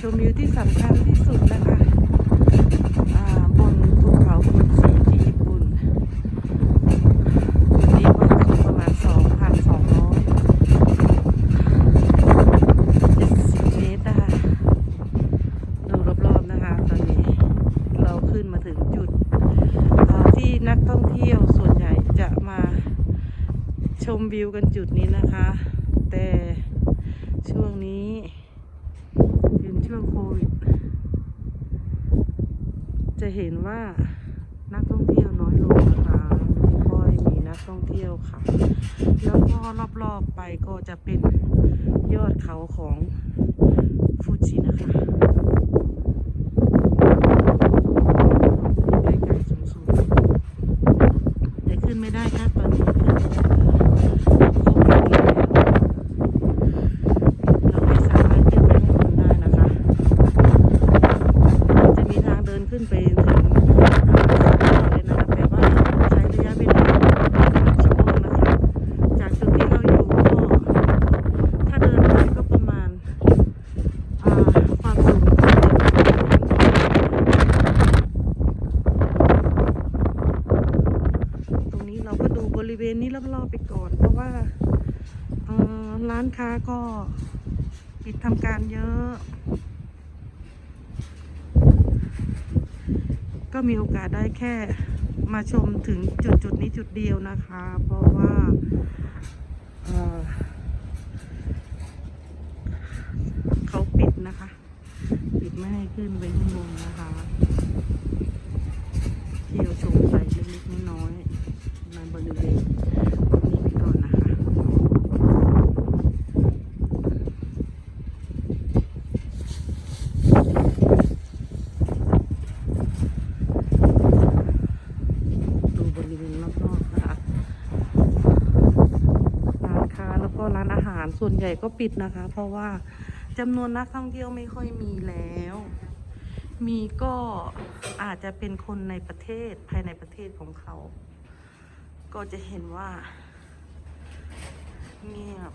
ชมวิวที่สำคัญที่สุดนะคะบนภูเขาฟูจิที่ญี่ปุ่นนี่ว่าสูงประมาณ 2,270 เมตรนะคะ ดูรอบๆนะคะ ตอนนี้เราขึ้นมาถึงจุด ที่นักท่องเที่ยวส่วนใหญ่จะมาชมวิวกันจุดนี้นะคะ แต่ช่วงนี้ ช่วงโควิด จะเห็นว่านักท่องเที่ยวน้อยลงนะคะไม่ค่อยมีนักท่องเที่ยวค่ะ แล้วก็รอบๆไปก็จะเป็นยอดเขาของฟูจินะคะใกล้ๆสูงๆแต่ขึ้นไม่ได้ครับตอนนี้ขึ้นไม่ได้โควิดอีกแล้วเราไม่สามารถขึ้นไปข้างบนได้นะคะ จะมีทางเดินขึ้นไปถึงเลยนะคะแต่ว่าใช้ระยะเวลาหลายชั่วโมงนะคะ จากจุดที่เราอยู่ก็ถ้าเดินไปก็ประมาณอ่าความสูงตรงนี้เราก็ดูบริเวณนี้รอบๆไปก่อน เพราะว่าเอ่อร้านค้าก็ ปิดทำการเยอะ ก็มีโอกาสได้แค่มาชมถึงจุดจุดนี้จุดเดียวนะคะ เพราะว่าเเขาปิดนะคะ ปิดไม่ให้ขึ้นไปข้างบนนะคะเที่ยวชมไปเล็กๆน้อยๆในบริเวณนี้ไปก่อนนะคะ ดูบริเวณรอบๆนะคะร้านค้าแล้วก็ร้านอาหาร ส่วนใหญ่ก็ปิดนะคะ เพราะว่าจำนวนนักท่องเที่ยวไม่ค่อยมีแล้ว มีก็อาจจะเป็นคนในประเทศภายในประเทศของเขา ก็จะเห็นว่าเงียบ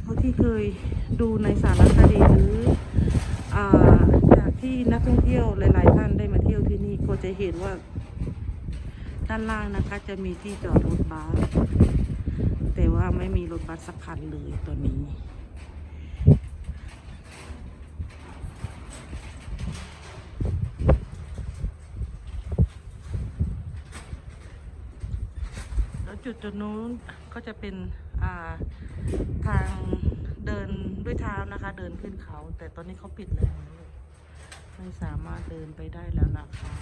เท่าที่เคยดูในสารคดีหรืออ่าจากที่นักท่องเที่ยวหลาย ๆ ท่านได้มาเที่ยวที่นี่ก็จะเห็นว่าด้านล่างนะคะจะมีที่จอดรถบัส ว่าไม่มีรถบัสสักคันเลยตอนนี้ แล้วจุดจุดนู้นก็จะเป็นาทางเดินด้วยเท้านะคะ เดินขึ้นเขา แต่ตอนนี้เขาปิดแล้วไม่สามารถเดินไปได้แล้วนะคะ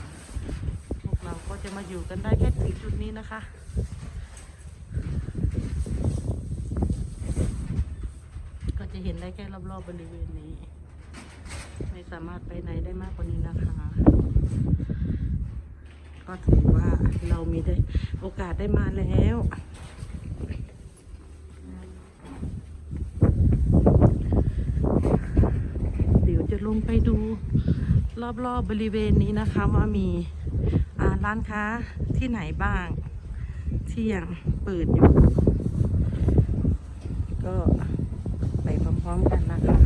พวกเราก็จะมาอยู่กันได้แค่ถึงจุดนี้นะคะ ก็ จะเห็นได้แค่รอบๆบริเวณนี้ ไม่สามารถไปไหนได้มากกว่านี้นะคะ ก็ถือว่าเรามีได้โอกาสได้มาแล้วเดี๋ยวจะลงไปดูรอบๆบบริเวณนี้นะคะว่ามีร้านค้าที่ไหนบ้างที่ยังเปิดอยู่ ก็ไปพร้อมๆกันนะคะ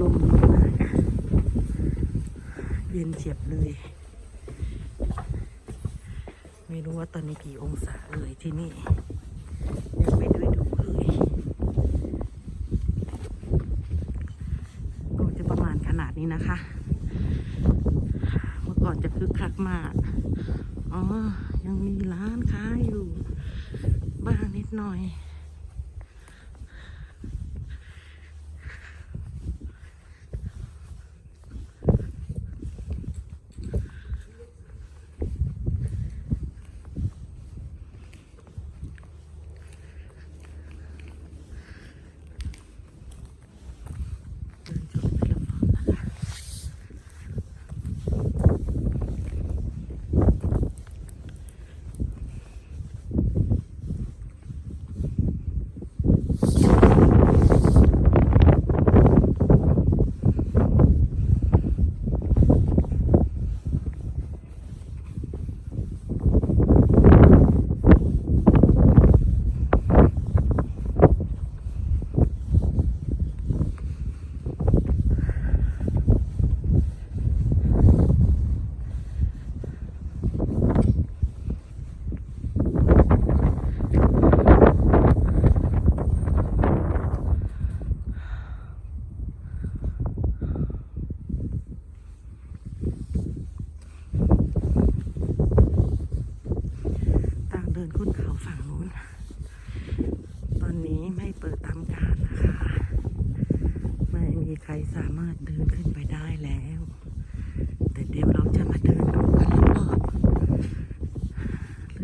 ลมมากอะเย็นเฉียบเลย ไม่รู้ว่าตอนนี้กี่องศาเอ่ย ที่นี่ยังไม่ได้ดูเลยก็จะประมาณขนาดนี้นะคะ เมื่อก่อนจะคึกคักมาก อ๋อ ยังมีร้านค้าอยู่ บ้างนิดหน่อย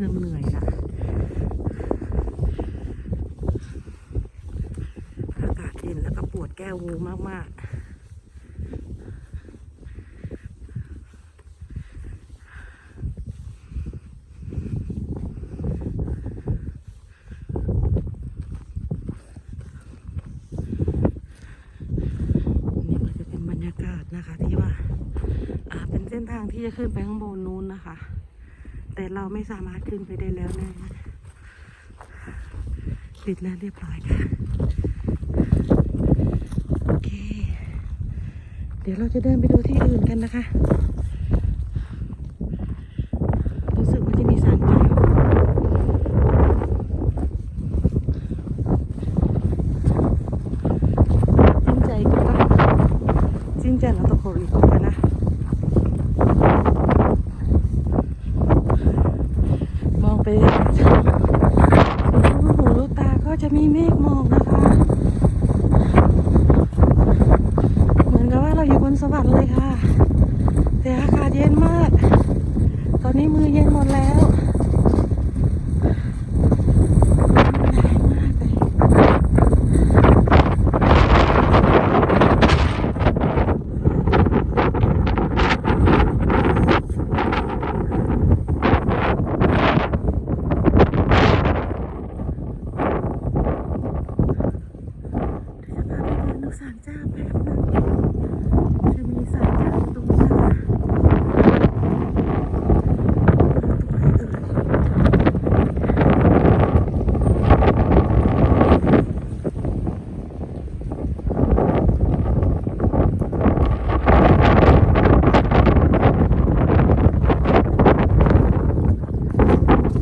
เริ่มเหนื่อยละอากาศเย็นแล้วก็ปวดแก้วงูมาก ๆนะคะที่ว่าเป็นเส้นทางที่จะขึ้นไปข้างบนนู้นนะคะ แต่เราไม่สามารถขึ้นไปได้แล้วนะปิดแล้วเรียบร้อยค่ะ โอเค เดี๋ยวเราจะเดินไปดูที่อื่นกันนะคะรู้สึกว่าจะมีสารเจ้าจริงใจก็จริงใจเราต้องขออีกคนนะ มองไปสุดลูกหูลูกตาก็จะมีเมฆหมอกนะคะ เหมือนกับว่าเราอยู่บนสวรรค์เลยค่ะ แต่อากาศเย็นมาก ตอนนี้มือเย็นหมดแล้วมากเลยเดี๋ยวจะพาไปเดินดูศาลเจ้าแป๊บนึงจะมีศาลเจ้าอยู่ตรงนี้นะคะ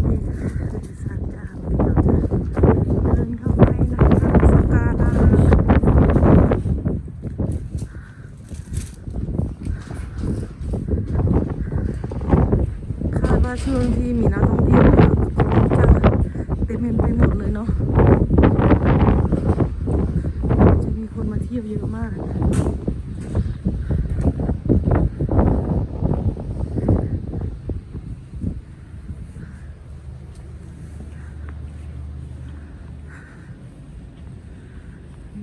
นี่คือศาลเจ้าที่เราจะเดินเข้าไปนะคะสักการะ คาดว่า ช่วงที่มีนักท่องเที่ยวเยอะคงจะเต็มไปหมดเลยเนาะจะมีคนมาเที่ยวเยอะมาก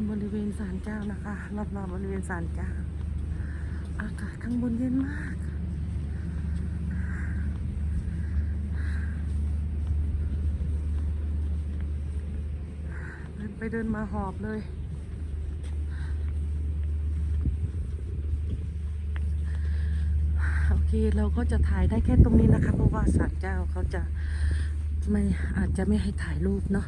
บริเวณศาลเจ้านะคะรอบๆบริเวณศาลเจ้า อากาศข้างบนเย็นมาก เดินไปเดินมาหอบเลย โอเคเราก็จะถ่ายได้แค่ตรงนี้นะคะ เพราะว่าศาลเจ้าเขาจะไม่อาจจะไม่ให้ถ่ายรูปเนาะ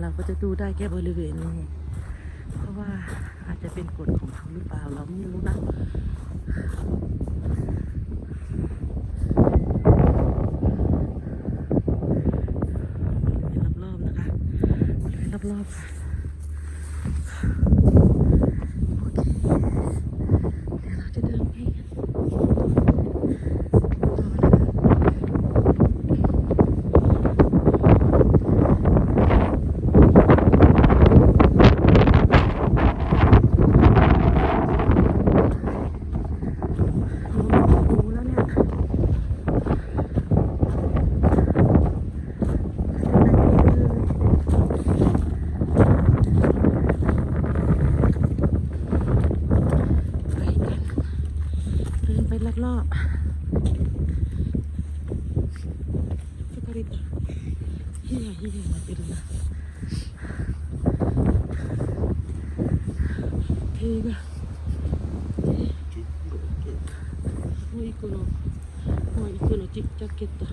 เราก็จะดูได้แค่บริเวณนี้ เพราะว่าอาจจะเป็นกฎของเขาหรือเปล่าเราไม่รู้นะบริเวณรอบๆนะคะบ ริเこの、まあ、行くのちっちゃけた。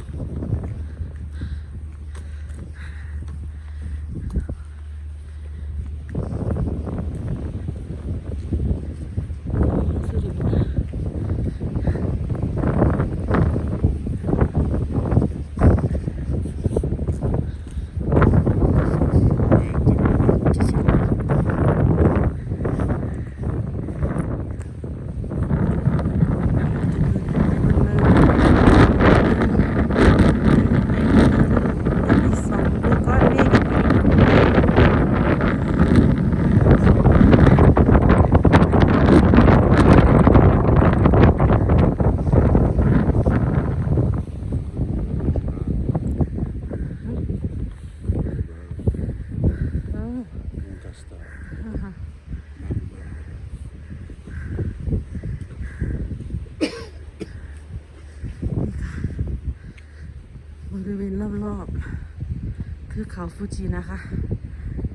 เขาฟูจินะคะ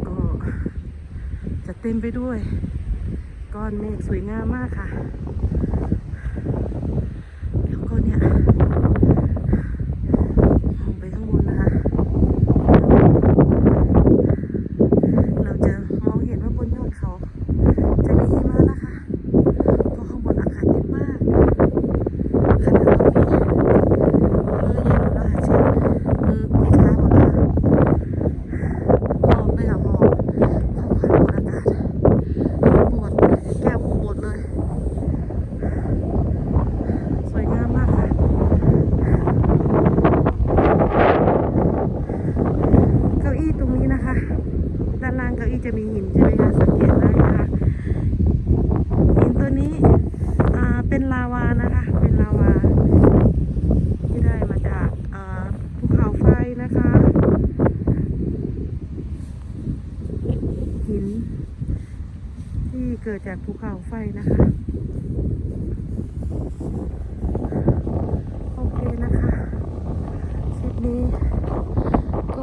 ก็จะเต็มไปด้วย ก้อนเมฆสวยงามมากค่ะ เกิดจากภูเขาไฟนะคะ โอเคนะคะคลิปนี้ ก็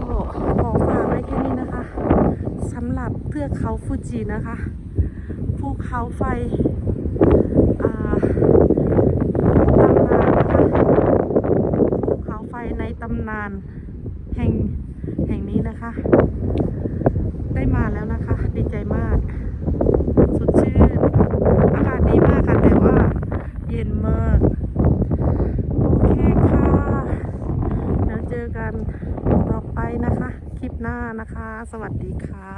ขอฝากไว้แค่นี้นะคะสำหรับเทือกเขาฟูจินะคะภูเขาไฟตำนานนะคะภูเขาไฟในตำนานแห่งแห่งนี้นะคะ ได้มาแล้วนะคะ ดีใจมาก สวัสดีค่ะ